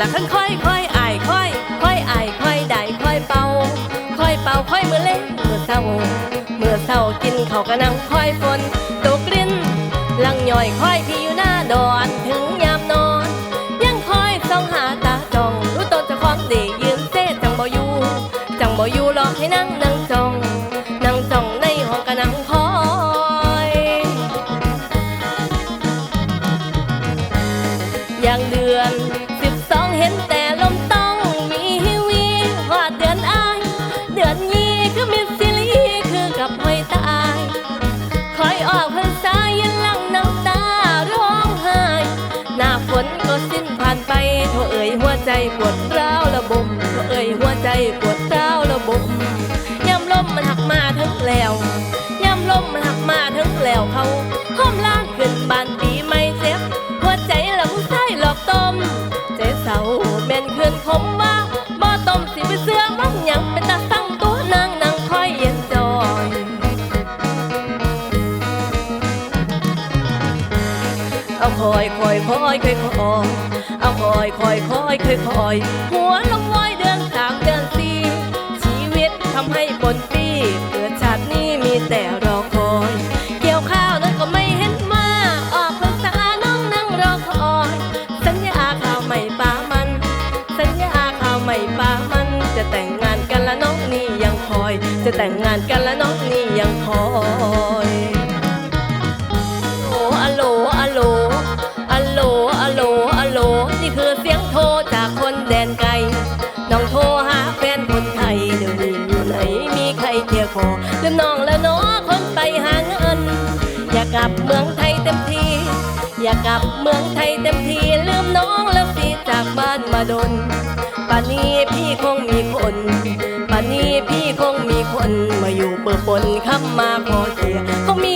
ละคันค่อยค่อยอายค่อยค่อยอายค่อยได้ค่อยเป่าค่อยเป่าค่อยมือเล่นมือเศร้ามือเศร้ากินเขาวกะนังค่อยฝนตกลิ้นลังย่อยค่อย ร้าวระบมโทเอ่ยหัวใจปวดร้าระบมย่ำลมมันหักมาทั้งแล้วย่ำลมมันหักมาทั้งแล้วเขาห้อมล้างขึ้นบานปีไม่เจ็บหัวใจละผู้ชายหลอกต้มเจเศร้าแม่นคืนคมว่า อาคอยคอยคอยคอยคอยเอาคอยคอยคอยคอยคอยหัวลงว้อยเดือนสามเดือนสี่ชีวิตทำให้ปนปีเกิดชาตินี้มีแต่รอคอย เกี่ยวข้าวนั้นก็ไม่เห็นมา ออกพรรษาน้องนั่งรอคอย สัญญาข้าวไม่ปามัน สัญญาข้าวไม่ปามัน จะแต่งงานกันละน้องนี่ยังคอย จะแต่งงานกันละน้องนี่ยังคอย บเมืองไทยเต็มที อยากกลับเมืองไทยเต็มทีลืมน้องแล้วสิจากบ้านมาดนป่านนี้พี่คงมีคนป่านนี้พี่คงมีคนมาอยู่เปิดปนคำมาพอเสียคงมี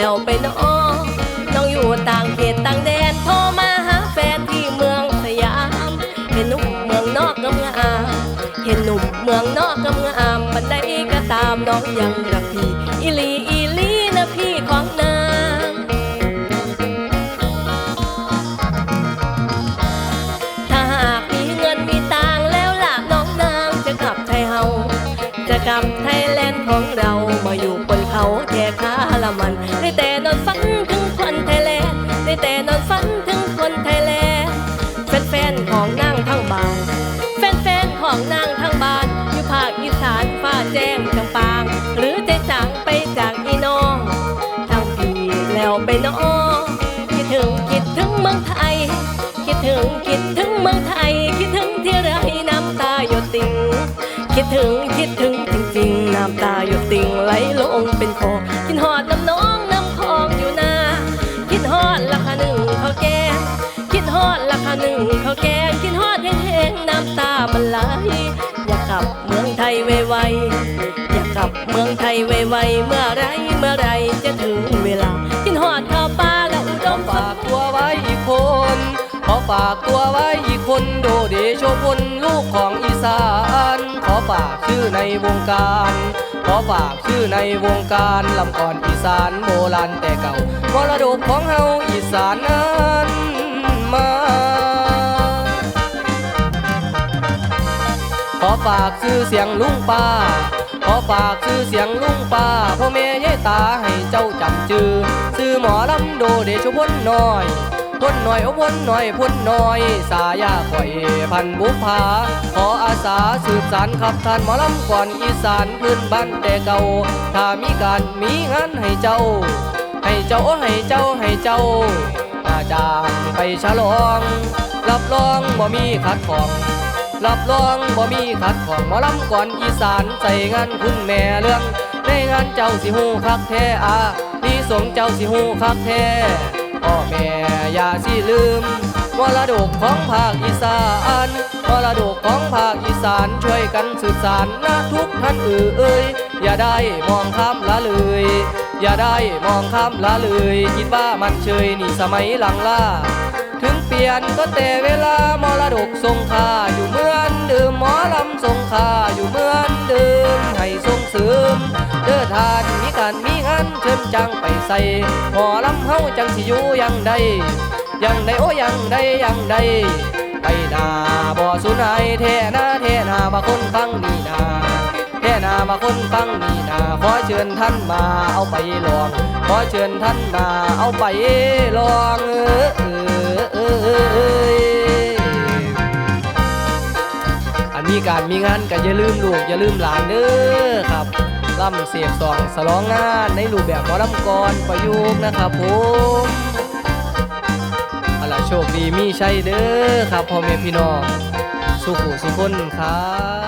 แล้วไปน้องน้องอยู่ต่างเขตต่างแดนโทรมาหาแฟนที่เมืองสยาม เห็นหนุ่มเมืองนอกกำงามเห็นหนุ่มเมืองนอกกำงามบันไดก็ตามน้องยังรักพี่อีลีอีล วไปนอคิดถึงคิดถึงเมืองไทย คิดถึงคิดถึงเมืองไทย คิดถึงที่ไรน้ำตาหยดติ่งคิดถึงคิดถึงจริงๆน้ำตาหยดติ่งไหลลงเป็นคอกินหอดน้ำน้องน้ำคองอยู่นาคิดฮอดราคาหนึ่งข้าวแกงคิดฮอดราคาหนึ่งข้าวแกงคิดฮอดแห้งๆน้ำตามันไหลอยากกลับเมืองไทยไวๆอยากกลับเมืองไทยไวๆเมื่อไรเมื่อไรจะถึงเวลา วไว้อีกคนขอฝากตัวไว้อีกคนโดเดโชพลลูกของอีสาน ขอฝากชื่อในวงการ ขอฝากชื่อในวงการลำก่อนอีสานโบราณแต่เก่ามรดกของเฮาอีสานนั้นมาขอฝากชื่อเสียงลุงป้าขอฝากชื่อเสียงลุงป้าพ่อแม่ยายตาให้เจ้าจำชื่อชื่อหมอลำโดเดชพลน้อย พ้นหน่อยโอ้พ้นหน่อยพ้นหน่อย สายาข่อยพันบุพาขออาสาสืบสานขับท่านหมอลำก่อนอีสานพื้นบ้านแต่เก่า ถ้ามีการมีงานให้เจ้า ให้เจ้าให้เจ้าให้เจ้า อาจารย์ไปฉลอง รับรองบ่มีขัดของรับรองบ่มีขัดของหมอลำก่อนอีสานใส่งานคุณแม่เรื่องในงานเจ้าสิฮู้คักแท้อาที่สงเจ้าสิฮู้คักแท้ พ่อแม่อย่าสิลืมมรดกของภาคอีสานมรดกของภาคอีสานช่วยกันสืบสานนะทุกท่านเอ่ยอย่าได้มองข้ามละเลย อย่าได้มองข้ามละเลย คิดว่ามันเชยนี่สมัยหลังล่า ถึงเปลี่ยนก็แต่เวลามรดกทรงค่าอยู่เมื่อ เดิมหมอลำทรงค่าอยู่เหมือนเดิมให้ทรงเสริมเด้อทานมีการมีงานเชิญจังไปใส่หมอลำเฮาจังสิอยู่ยังใดยังใดโอ้ยังใดยังใดไปนาบ่สุนายแท่นาแท่นาบาคนฟังนี่นาแค่นามาคนฟังนี่นาขอเชิญท่านมาเอาไปลองขอเชิญท่านมาเอาไปลองเออเออเออ มีการมีงานก็อย่าลืมลูกอย่าลืมหลานเด้อครับล่ำเสียบสองสลองงานในรูปแบบหมอลำกรประยุกต์นะครับผมอาล่ะโชคดีมีชัยเด้อครับพ่อแม่พี่น้อง สุขุสุขคนครับ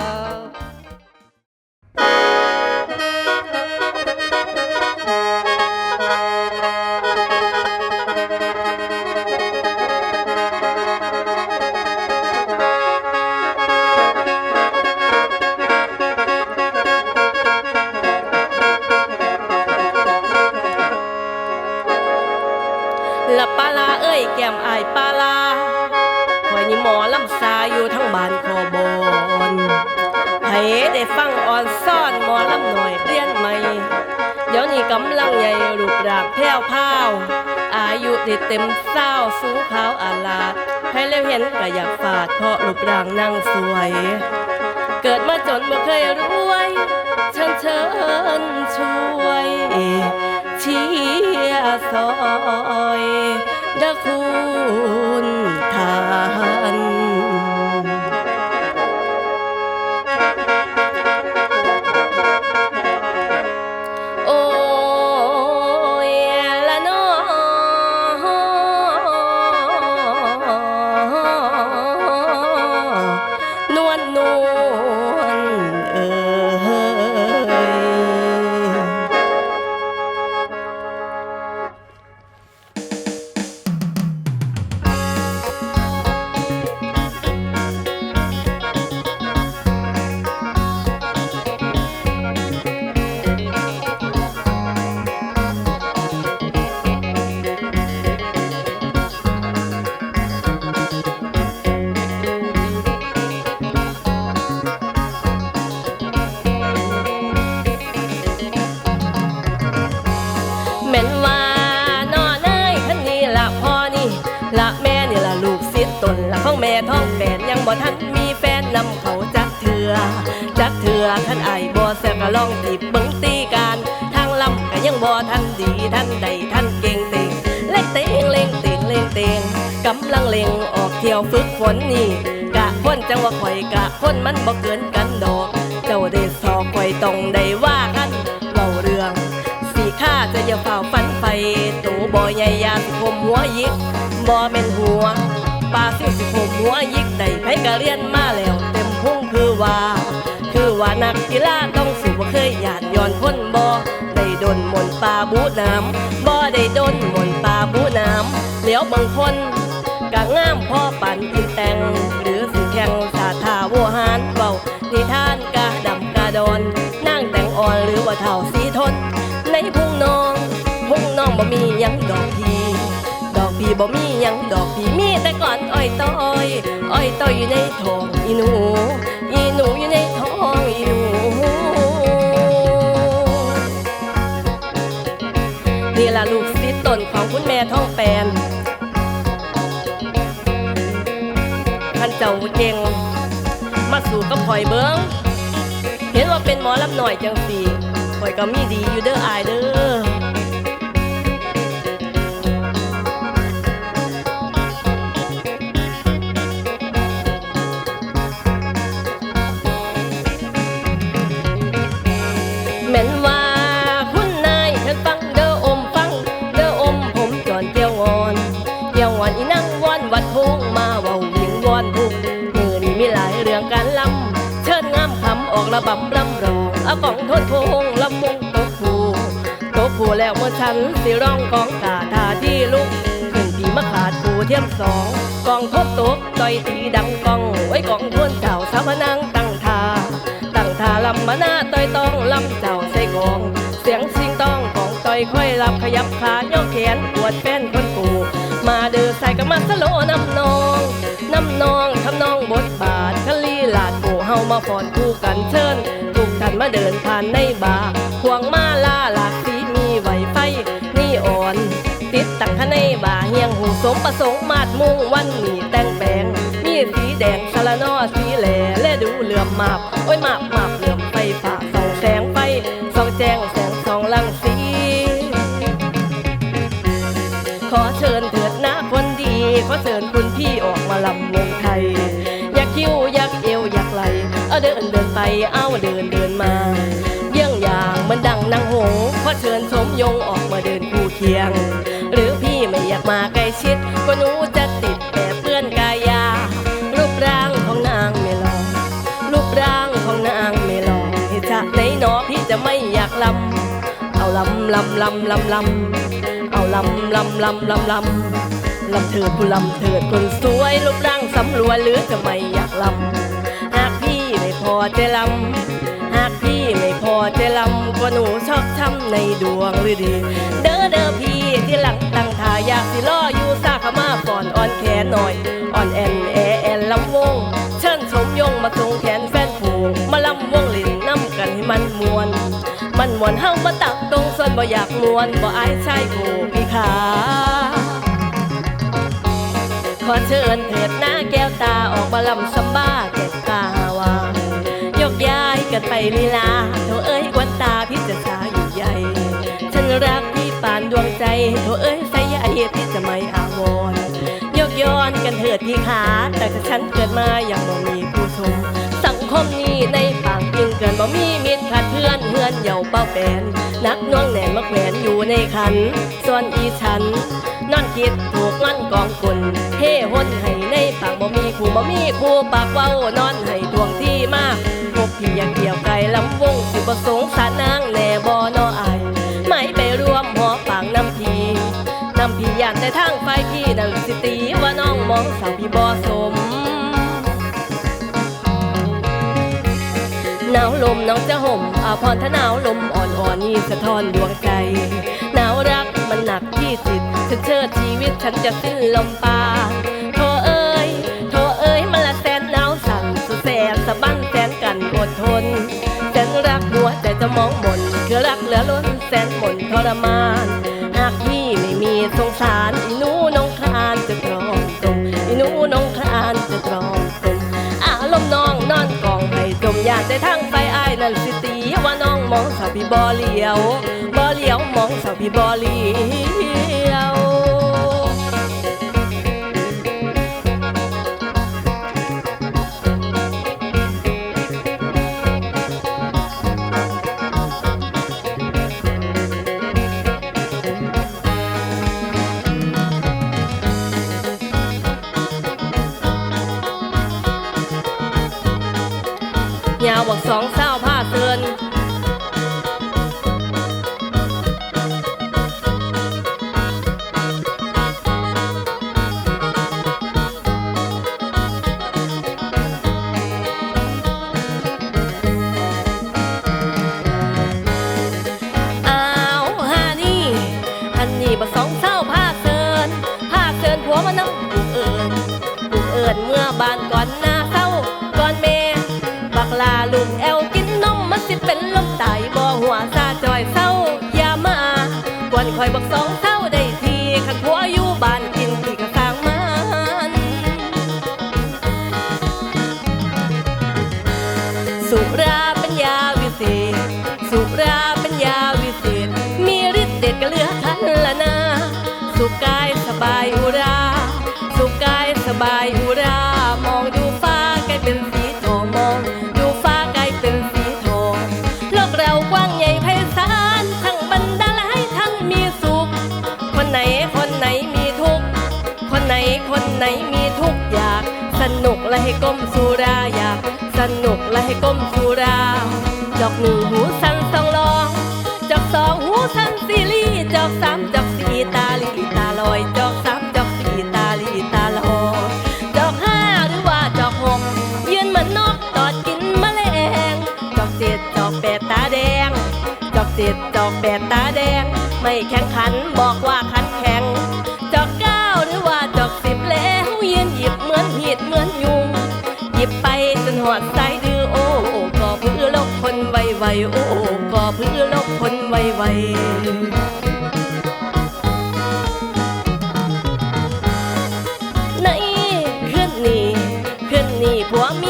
กำลังใหญ่รูปร่างแผ่วพาว อายุได้เต็มเศร้าสูงขาวอาลาดให้แล้วเห็นก็อยากฝาดเพราะรูปร่างนางสวย เกิดมาจนบ่เคยรวย ฉันเชิญช่วยเชียร์ซอยเด้อคุณทาน ฝนนี่กะคนจังว่าข่อยกะคนมันบ่เกินกันดอกเจ้าได้สอบข่อยต้องได้ว่ากันเว้าเรื่องสีข้าจะอย่าเฝ้าฟันไฟตูบ่ใหญ่ยาสิคมหัวยิกบ่แม่นหัวปลาสิสิคมหัวยิกได้ไผก็เรียนมาแล้วเต็มพุ่งคือว่า คือว่านักกีฬาต้องสู้บ่เคยหยาดย้อนพ้นบ่ได้ดนมนต์ปลาบูน้ำบ่ได้ดนมนต์ปลาบูน้ำเหลียวบางคน กะงามพ่อปั่นกินแต่ง หรือสิแข่งสาทาวัวหารเบานิทานกะดำกะดอนนั่งแต่งอ่อนหรือว่าเท่าสีทน ในพุ่งน้องพุ่งน้องบ่มียังดอกพีดอกพีบ่มียังดอกพีมีแต่ก่อนอ้อยต้อยอ้อยต้อยอยู่ในท้องอีหนู อีหนูอยู่ในท้องอีหนูนี่ล่ะลูกศิษย์ตนของคุณแม่ท้องาเจ้าเก่งมาสู่กับข่อยเบิ้งเห็นว่าเป็นหมอลำหน่อยจังสีข่อยก็มีดีอยู่เด้ออายเด้อ ระบำรำรองเอากองโทษทงลำมงตกผูตกผูแล้วเมื่อฉันสิร้องกองกาทาที่ลุกขึ้นปีมะขาดผูเทียมสองกองทบตกต่อยตีดังกองไว้กองทวนเจ้าสาวนังตั้งทาตั้งท่าลำมาหน้าต้อยต้องลำเจ้าใส่กอง เสียงสิงต้องของต่อยค่อยลำขยับขายกแขนปวดแป้นคนปูมาเดือใส่กับมาสโลน้ำนองน้ำนองทำนองบทบาทคลีล เฮามาฟอนคู่กันเชิญทุกท่านมาเดินผ่านในบาร์ควงมาลาหลากสีมีไหวไฟนี่อ่อน ติดตักขในบ่าเฮียงหูสมประสงค์มาดมุ่งวันมีแต่งแปลงมีสีแดงสละนอสีแหล่และดูเหลื่อมมาบโอ้ยมาบมาบเหลื่อมไฟฝ่าส่องแสงไฟส่องแจ้งแสงส่องลังสีขอเชิญเถิดนะคนดีขอเชิญคุณพี่ออกมาลำวง เดินเดินไปเอาเดินเดินมาเยี่ยงอย่างมันดังนางหงส์ขอเชิญสมยงออกมาเดินคู่เคียง หรือพี่ไม่อยากมาใกล้ชิด ก็หนูจะติดแต่เพื่อนกายา รูปร่างของนางไม่หลอรูปร่างของนางไม่หลอเหตุไหนหนอพี่จะไม่อยากลำเอาลำลำลำลำลำเอาลำลำลำลำลำลำเถิดผู้ลำเถิดคนสวยรูปร่างสำรวยหรือจะไม่อยากลำ อจะลำหากพี่ไม่พอจะลำก็หนูชอบช้ำในดวงหรือดีเด้อเด้อพี่ที่หลังตั้งท่าอยากสิล่ออยู่ซาขมาก่อนอ่อนแขนหน่อยอ่อนแอนแอแอนลำวงเชิญชมยงมาทรงแขนแฟนผูกมาลำวงล่นน้ำกันให้มันมวน มันมวนเฮามาตักตรงส่วนบ่อยากมวนบ่อายชายกูพี่ขาขอเชิญเถิดหน้าแก้วตาออกมาลำซัมบ้า กันไปลีลาโถเอ้ยกวนตาพี่จะสาอยู่ใหญ่ ฉันรักพี่ปานดวงใจโถเอ้ยใส่ใหญ่พี่จะไม่อาวรยกย้อนกันเถิดพี่ขาแต่ถ้าฉันเกิดมาอยังบ่มีผู้ชม สังคมนี้ในปางปิงเกินบ่มีมิตรขาดเพื่อนเพื่อนเหย่าเป้าแปนนักน่วงแหนนมาแขวนอยู่ในขัน ส่วนอีฉันนอนคิดถูกมันกองกุนเฮ่ห้นให้ในปากบ่มีคู่บ่มีคู่ปากเว้านอน พี่อยากเกี่ยวไก่ลำวงสิบ่สงสารนางแน่บ่นออายไม่ไปรวมหอปากน้ำพีน้ำพียานแต่ทางไฟพี่นั่นสิตีว่าน้องมองสาวพี่บ่สมหนาวลมน้องจะห่มอาพรถ้าหนาวลมอ่อนๆนี่สะท้อนดวงใจหนาวรักมันหนักที่สิทธิ์ฉันเชิดชีวิตฉันจะสิ้นลมปา มองมนคือรักเหลือล้นแสนหมนทรมาน หากพี่ไม่มีสงสารหนูน้องคลานจะตรองตรงหนูน้องคลานจะตรองตรงอารมณ์น้องนอนกองให้จมยานแต่ทางไฟอายนั่นสิตีว่าน้องมองสาวพี่บอเลียวบอเลียวมองสาวพี่บอเลียว บอกสองเศร้าผ้าเตือนอ้าวฮานี่ฮันนี่บอกสองเศร้าผ้าเตือนผ้าเตือนผัวมันน้ำผูกเอิญผูกเอิญเมื่อบาน บายอุรามองดูฟ้ากลายเป็นสีทองมองดูฟ้ากลายเป็นสีทองโลกเรากว้างใหญ่ไพศาลทั้งบรรดาหลายท่านมีสุข คนไหนคนไหนมีทุกข์คนไหนคนไหนมีทุกข์อยาก สนุกและให้ก้มสุราอยาก สนุกและให้ก้มสุราจอกหนึ่งหูสันสองลองจอกสองหูสันซีรีจอกสามจอกสี่ตาลีตาลอยจอกสาม แข่งขันบอกว่าขันแข็ง จอกเก้าหรือว่าจอกสิบแล้วยืนหยิบเหมือนหีดเหมือนยุง หยิบไปจนหอดสายดื้อโอ้อก็เพื่อลบคนไวไวโอ้โอ้ก็เพื่อลบคนไวไวในขึ้นนี่ขึ้นนี่ผัวมี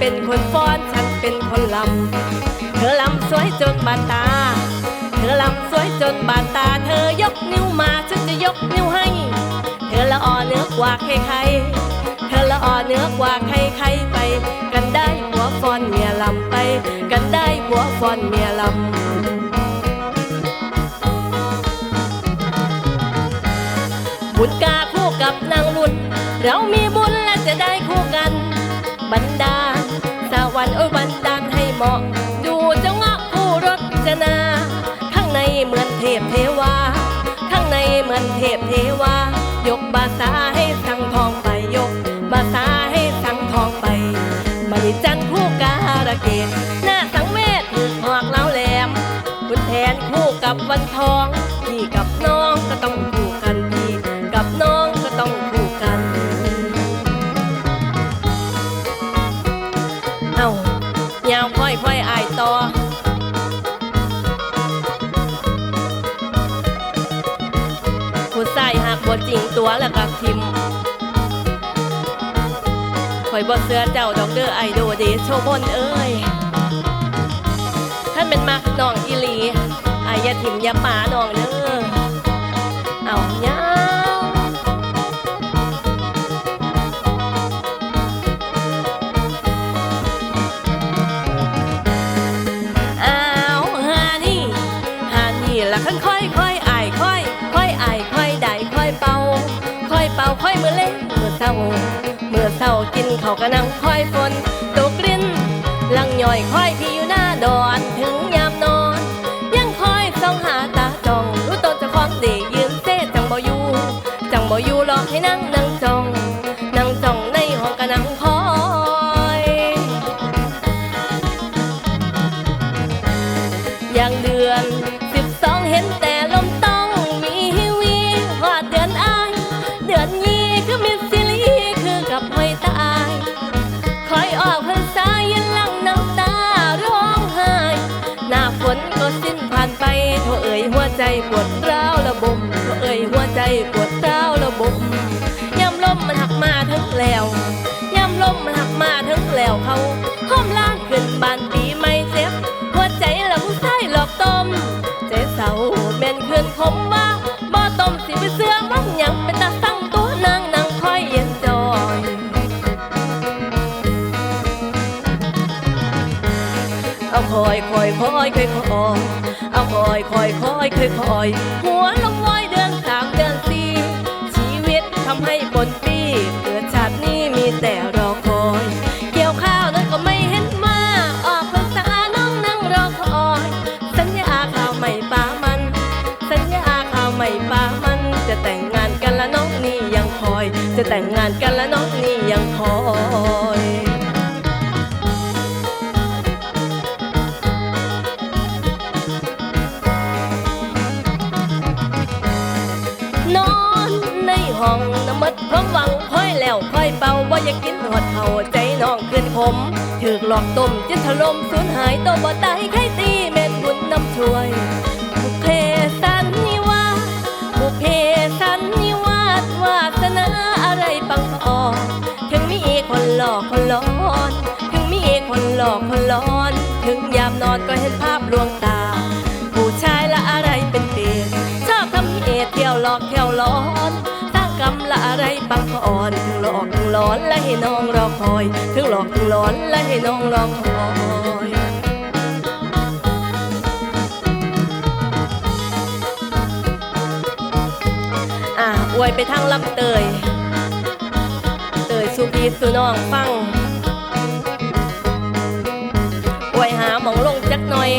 เป็นคนฟ้อนฉันเป็นคนลำ เธอลำสวยจนบาดตา เธอลำสวยจนบาดตา เธอยกนิ้วมาฉันจะยกนิ้วให้ เธอละอ่อนเนื้อกว่าใครๆ เธอละอ่อนเนื้อกว่าใครๆไป กันได้หัวฟ้อนเมียลำไป กันได้หัวฟ้อนเมียลำบุญกาคู่กับนางรุ่น เรามีบุญและจะได้คู่กัน เหมาะ ดูเจ้าเงาะผู้รจนา ข้างในเหมือนเทพเทวา ข้างในเหมือนเทพเทวา ยกบาษาให้สังทองไปยกบาษาให้สังทองไปมณีจันทร์ผู้การะเกดหน้าสังเวชหอกเล้าแหลมคุณแทนคู่กับวันทอง ยาวค่อยค่อยอายต่อผู้ใส่หักบ่จริงตัวแล้วก็ทิมข่อยบ่เสื้อเจ้าดอกเด้อไอโดเดโชบนเอ้ยท่านเป็นมักน้องอีหลีอายอย่าทิมอย่าป่าน้องเด้อเอายา เมือเศร้ามือเศร้ากินเขาก็นั่งค่อยฝนตกลิ้นลังย่อยค่อยพี่อยู่ เขาห้อมล้านขึ้นบานปีไม่เจ็บ หัวใจละผู้ชายหลอกต้มใจเศร้าแม่นคืนคมว่าบ่ต้มสิไปเสื้อมันยังเป็นตาสั่งตัวนางนางคอยเย็นจอยเอาคอยคอยคอยคอยคอยเอาคอยคอยคอยคอยคอยหัวลงว้อยเดือนสามเดือนสี่ชีวิตทำให้ปนปีเกิดชาตินี้มีแต่ร จะแต่งงานกันและน้องนี่ยังคอยนอนในห้องน้ำมัดความหวังค่อยแล้วค่อยเป่าว่าอยากกินหอดเขาใจน้องขึ้นขมถือกหลอกต้มจิตถล่มสูญหายตัวบ่ตายใครตีแม่นบุญน้ำช่วย อกคนหลอน ถึงมีคนหลอกคนหลอน ถึงยามนอนก็เห็นภาพลวงตา ผู้ชายละอะไรเป็นเปรตชอบทำเหตุเที่ยวหลอกเที่ยวหลอนสร้างกรรมละอะไรบังอ่อนถึงหลอกถึงหลอนและให้น้องรอคอย ถึงหลอกถึงหลอนและให้น้องรอคอยอะอวยไปทางลำเตยีสุน้องฟังไว้หาหมองลงจักหน่อย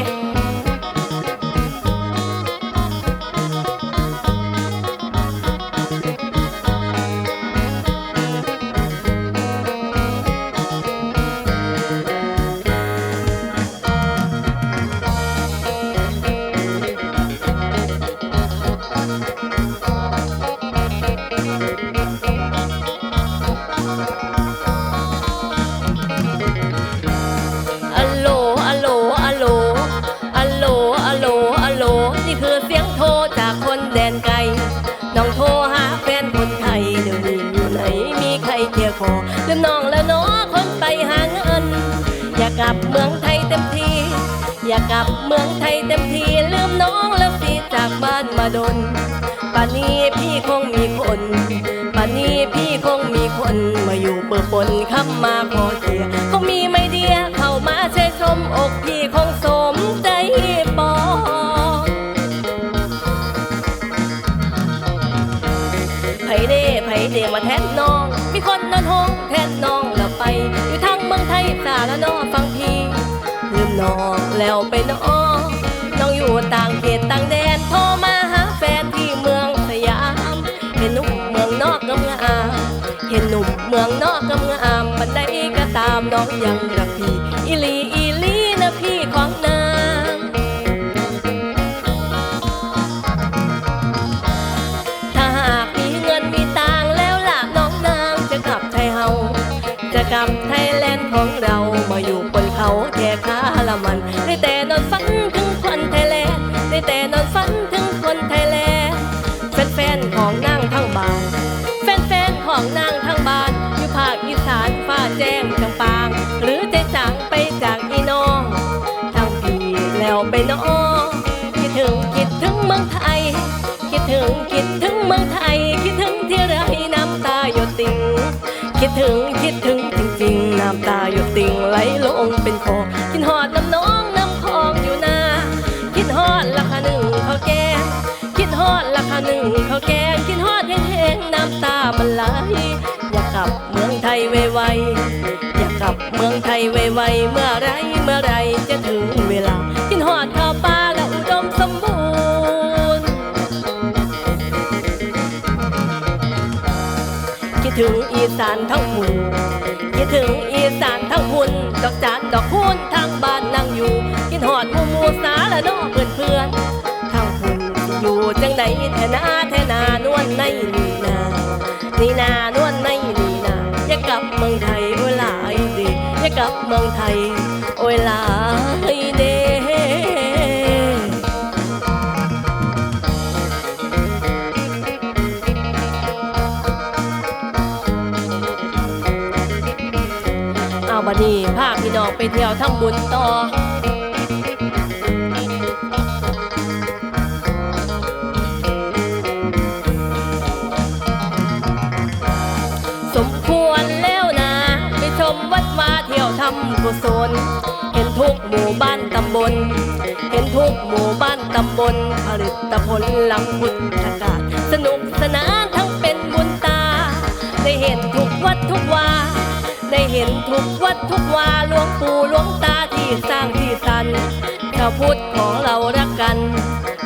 อยากกลับเมืองไทยเต็มทีลืมน้องแล้วสิจากบ้านมาดนป่านนี้พี่คงมีคนป่านนี้พี่คงมีคนมาอยู่เปิดปนคำมาพอเสียคงมีไม่เดียเข้ามาเชยชมอกพี่คงสมใจปองไผเด้ไผเด้มาแทนน้อง มีคนนอนห้องแทนน้องแล้วไป อยู่ทางเมืองไทยสาละน้อฟัง นองแล้วไปน้องน้องอยู่ต่างเขตต่างแดนโทรมาหาแฟนที่เมืองสยาม เห็นหนุ่มเมืองนอกกำงามเห็นหนุ่มเมืองนอกกำงามบันไดก็ตามน้องยังรักพี่อีหลีอีหลีนะพี่ของนางถ้าหากมีเงินมีตังแล้วล่ะน้องนางจะกลับไทยเฮาจะกลับไทยแลนด์ของเรา แจ้งจังปาง หรือใจจางไปจากอีน้องทั้งพี่แล้วไปน้องคิดถึงคิดถึงเมืองไทย คิดถึงคิดถึงเมืองไทย คิดถึงที่ไรน้ำตาหยดติ่งคิดถึงคิดถึงจริงๆน้ำตาหยดติ่งไหลลงเป็นคอคิดหอดน้ำน้องน้ำคองอยู่นาคิดฮอดราคาหนึ่งข้าวแกงคิดฮอดราคาหนึ่งข้าวแกงคิดฮอดแห้งๆน้ำตามันไหลย ลับเมืองไทยไวๆอยากกลับเมืองไทยไวๆเมื่อไรเมื่อไรจะถึงเวลาคิดฮอดข้าวปลาและอุดมสมบูรณ์คิดถึงอีสานทั้งหุ่นคิดถึงอีสานทั้งหุ่นดอกจานดอกคูณทางบ้านนั่งอยู่คิดหอดมูมูสาและน้องเพื่อนเพื่อนทางหุ่นอยู่จังใดแทนาแทนานวลในนี่นานี่นานวลในนี่น กลับเมืองไทยโอ้ยหลายเดอย่ากลับเมืองไทยโอ้ยหลายเดเอาบัดนี้พาพี่น้องไปเที่ยวทั้งบุญต่อ กุศล เห็นทุกหมู่บ้านตำบล เห็นทุกหมู่บ้านตำบล ผลิตผลหลังพุทธกาศ สนุกสนานทั้งเป็นบุญตา ได้เห็นทุกวัดทุกวา ได้เห็นทุกวัดทุกวาหลวงปู่หลวงตาที่สร้างที่สันชาวพุทธของเรารักกัน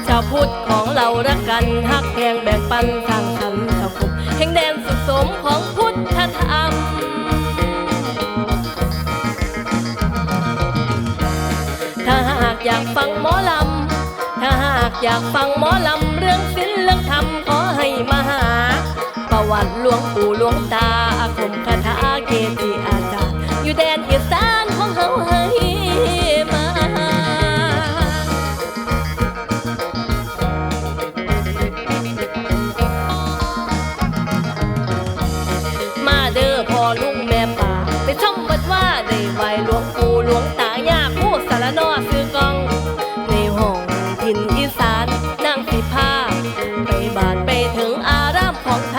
ชาวพุทธของเรารักกันฮักแพงแบ่งปันสร้างสรรค์สังคมแห่งแดนสุขสมของพุทธธรรม อยากฟังหมอลำ ถ้าหากอยากฟังหมอลำ เรื่องศิลเรื่องธรรมขอให้มาหา ประวัติหลวงปู่หลวงตาอาคมคาถาเกจิอาจารย์ อยู่แดนอีสานของเฮาให้มามา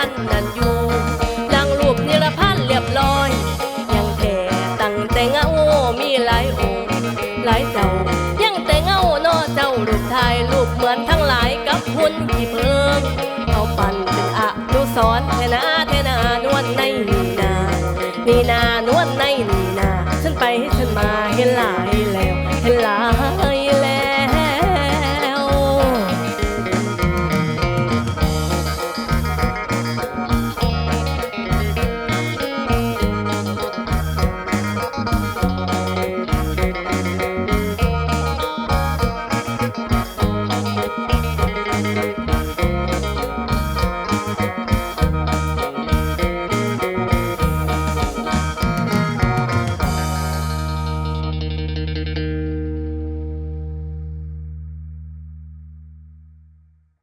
นนั่นอยู่ดังรูปนิรพันธ์เรียบร้อย ยังแต่ตั้งแต่เงามีหลายองค์หลายเจ้ายังแต่เงานอเจ้ารูปถ่ายรูปเหมือนทั้งหลายกับหุ่นที่เพิ่งเอาปั่นเป็นอนุสรณ์เทนะ